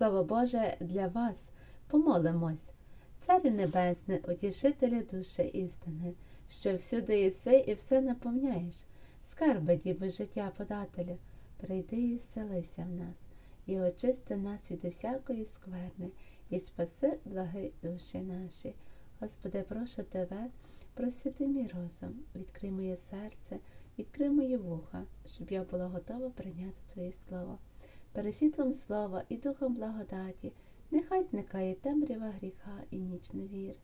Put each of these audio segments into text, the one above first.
Слово Боже для вас, помолимось. Царю Небесне, утішителю душі істини, що всюди єси і все наповняєш, скарби діби життя подателю, прийди і зцелися в нас, і очисти нас від усякої скверни, і спаси благи душі наші. Господи, прошу Тебе, просвіти мій розум, відкрий моє серце, відкрий мої вуха, щоб я була готова прийняти Твоє Слово. Пересвітлом слова і духом благодаті, нехай зникає темрява гріха і ніч невір,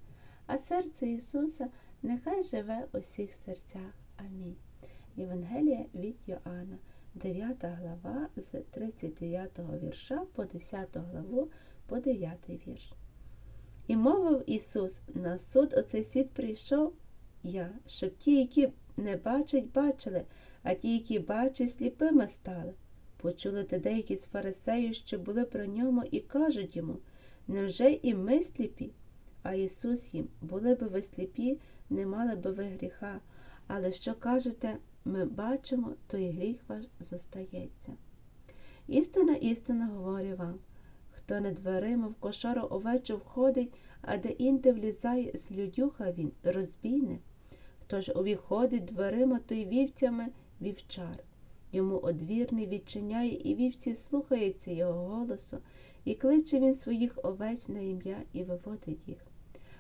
а серце Ісуса нехай живе у всіх серцях. Амінь. Євангелія від Йоанна, 9 глава з 39 вірша по 10 главу по 9 вірш. І мовив Ісус, на суд оцей світ прийшов я, щоб ті, які не бачать, бачили, а ті, які бачать, сліпими стали. Почули те деякі з фарисеїв, що були при ньому, і кажуть йому невже і ми сліпі? А Ісус їм, були би ви сліпі, не мали би ви гріха, але що кажете, ми бачимо, то і гріх ваш зостається. Істина, істина говорю вам, хто не дверима в кошару овечу входить, а де інде влізає з людюха він, розбійне. Хто ж увіходить дверима, то й вівцями вівчар. Йому одвірний відчиняє, і вівці слухаються його голосу, і кличе він своїх овець на ім'я і виводить їх.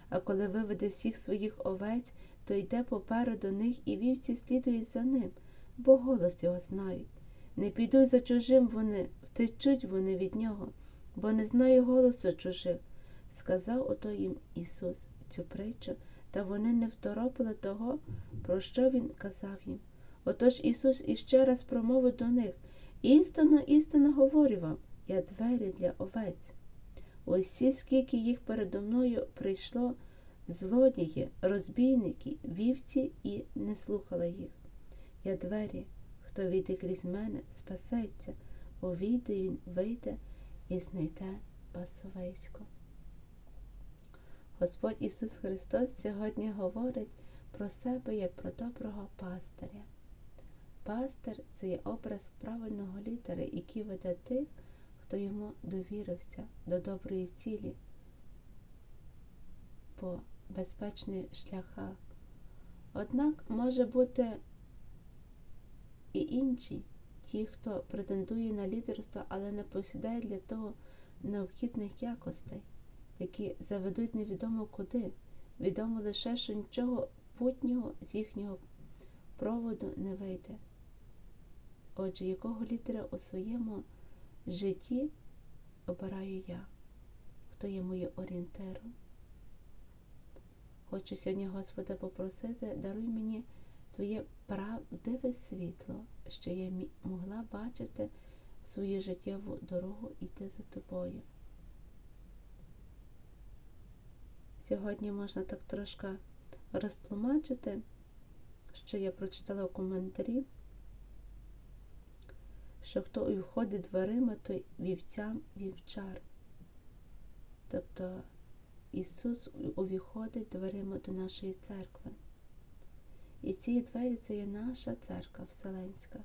А коли виведе всіх своїх овець, то йде попереду них, і вівці слідують за ним, бо голос його знають. Не підуть за чужим вони, втечуть вони від нього, бо не знає голосу чужих. Сказав ото їм Ісус цю притчу, та вони не второпили того, про що Він казав їм. Отож Ісус іще раз промовив до них істинно, істинно говорю вам, я двері для овець. Усі, скільки їх передо мною прийшло, злодії, розбійники, вівці і не слухали їх. Я двері, хто війде крізь мене, спасеться, увійде він, вийде і знайде пасовисько. Господь Ісус Христос сьогодні говорить про себе як про доброго пастиря. Пастир це є образ правильного лідера, який веде тих, хто йому довірився до доброї цілі по безпечних шляхах. Однак може бути і інші, ті, хто претендує на лідерство, але не посідає для того необхідних якостей, які заведуть невідомо куди, відомо лише, що нічого путнього з їхнього проводу не вийде. Отже, якого лідера у своєму житті обираю я, хто є моїм орієнтиром. Хочу сьогодні, Господа, попросити, даруй мені Твоє правдиве світло, що я могла бачити свою життєву дорогу йти за тобою. Сьогодні можна так трошки розтлумачити, що я прочитала в коментарі що хто входить дверима, той вівцям вівчар. Тобто Ісус увіходить дверима до нашої церкви. І ці двері це є наша церква Вселенська.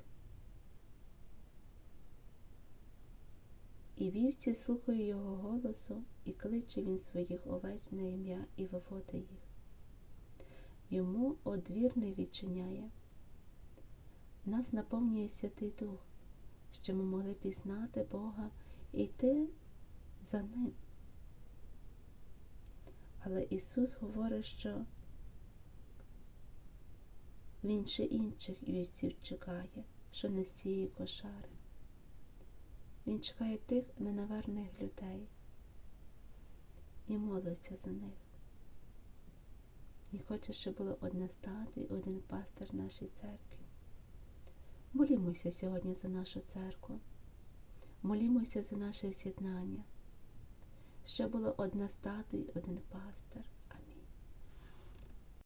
І вівці слухає Його голосу, і кличе він своїх овець на ім'я і виводить їх. Йому одвірний відчиняє. Нас наповнює Святий Дух що ми могли пізнати Бога і йти за Ним. Але Ісус говорить, що Він ще інших вівців чекає, що не з цієї кошари. Він чекає тих ненаверних людей і молиться за них. І хоче, щоб було одне стати один пастир нашій церкві. Молімося сьогодні за нашу церкву, молімося за наше з'єднання, щоб було одна статуя, один пастир,